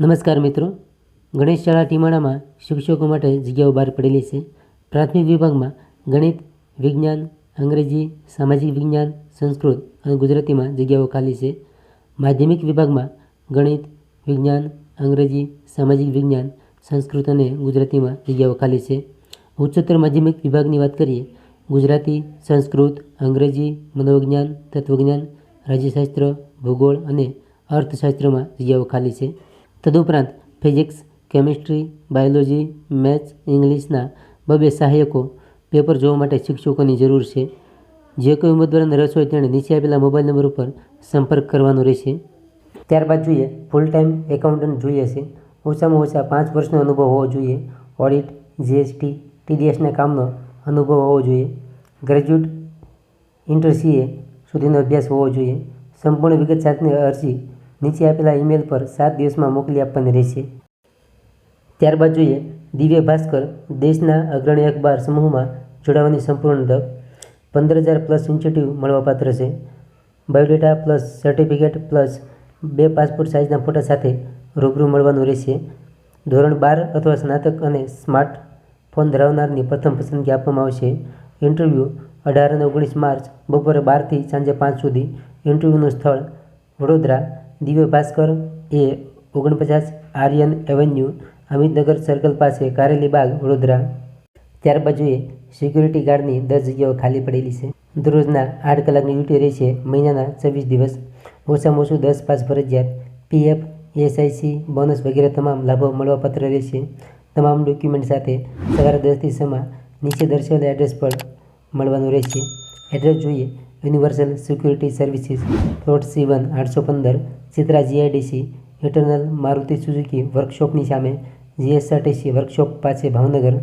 નમસ્કાર મિત્રો. ગણેશ શાળા ટીમાણામાં શિક્ષકો માટે જગ્યાઓ બહાર પડેલી છે. પ્રાથમિક વિભાગમાં ગણિત, વિજ્ઞાન, અંગ્રેજી, સામાજિક વિજ્ઞાન, સંસ્કૃત અને ગુજરાતીમાં જગ્યાઓ ખાલી છે. માધ્યમિક વિભાગમાં ગણિત, વિજ્ઞાન, અંગ્રેજી, સામાજિક વિજ્ઞાન, સંસ્કૃત અને ગુજરાતીમાં જગ્યાઓ ખાલી છે. ઉચ્ચતર માધ્યમિક વિભાગની વાત કરીએ, ગુજરાતી, સંસ્કૃત, અંગ્રેજી, મનોવિજ્ઞાન, તત્વજ્ઞાન, રાજ્યશાસ્ત્ર, ભૂગોળ અને અર્થશાસ્ત્રમાં જગ્યાઓ ખાલી છે. તદુપરાંત ફિઝિક્સ, કેમિસ્ટ્રી, બાયોલોજી, મેથ્સ, ઇંગ્લિશના બબે સહાયકો પેપર જોવા માટે શિક્ષકોની જરૂર છે. જે કોઈ ઉમેદવારને રસ હોય તેણે નીચે આપેલા મોબાઈલ નંબર ઉપર સંપર્ક કરવાનો રહેશે. ત્યારબાદ જોઈએ ફૂલ ટાઈમ એકાઉન્ટન્ટ જોઈએ છે. ઓછામાં ઓછા પાંચ વર્ષનો અનુભવ હોવો જોઈએ. ઓડિટ, જીએસટી, ટીડીએસના કામનો અનુભવ હોવો જોઈએ. ગ્રેજ્યુએટ, ઇન્ટર, સીએ સુધીનો અભ્યાસ હોવો જોઈએ. સંપૂર્ણ વિગત સાથેની અરજી નીચે આપેલા ઈમેલ પર સાત દિવસમાં મોકલી આપવાની રહેશે. ત્યારબાદ જોઈએ, દિવ્ય ભાસ્કર દેશના અગ્રણી અખબાર સમૂહમાં જોડાવાની સંપૂર્ણ તક. પંદર હજાર પ્લસ ઇન્સ્ટિટ્યૂટ મળવાપાત્ર છે. બાયોડેટા પ્લસ સર્ટિફિકેટ પ્લસ બે પાસપોર્ટ સાઇઝના ફોટા સાથે રૂબરૂ મળવાનું રહેશે. ધોરણ બાર અથવા સ્નાતક અને સ્માર્ટ ફોન ધરાવનારની પ્રથમ પસંદગી આપવામાં આવશે. ઇન્ટરવ્યૂ અઢાર અને ઓગણીસ માર્ચ બપોરે બારથી સાંજે પાંચ સુધી. ઇન્ટરવ્યૂનું સ્થળ વડોદરા દિવ્ય ભાસ્કર એ ઓગણપચાસ આર્યન એવન્યુ અમિતનગર સર્કલ પાસે કારેલી બાગ વડોદરા. ત્યાર બાજુએ સિક્યુરિટી ગાર્ડની દસ જગ્યાઓ ખાલી પડેલી છે. દરરોજના આઠ કલાકની ડ્યુટી રહેશે મહિનાના છવ્વીસ દિવસ. ઓછામાં ઓછું દસ પાસ ફરજિયાત. પીએફ, એસઆઈસી, બોનસ વગેરે તમામ લાભો મળવાપાત્ર રહેશે તમામ ડોક્યુમેન્ટ સાથે સવારે દસથી સમા નીચે દર્શાવેલ એડ્રેસ પર મળવાનું રહેશે. એડ્રેસ જોઈએ universal security services plot C one આઠસો પંદર Chitra GIDC internal Maruti Suzuki વર્કશોપની સામે જીએસઆરટીસી વર્કશોપ પાસે ભાવનગર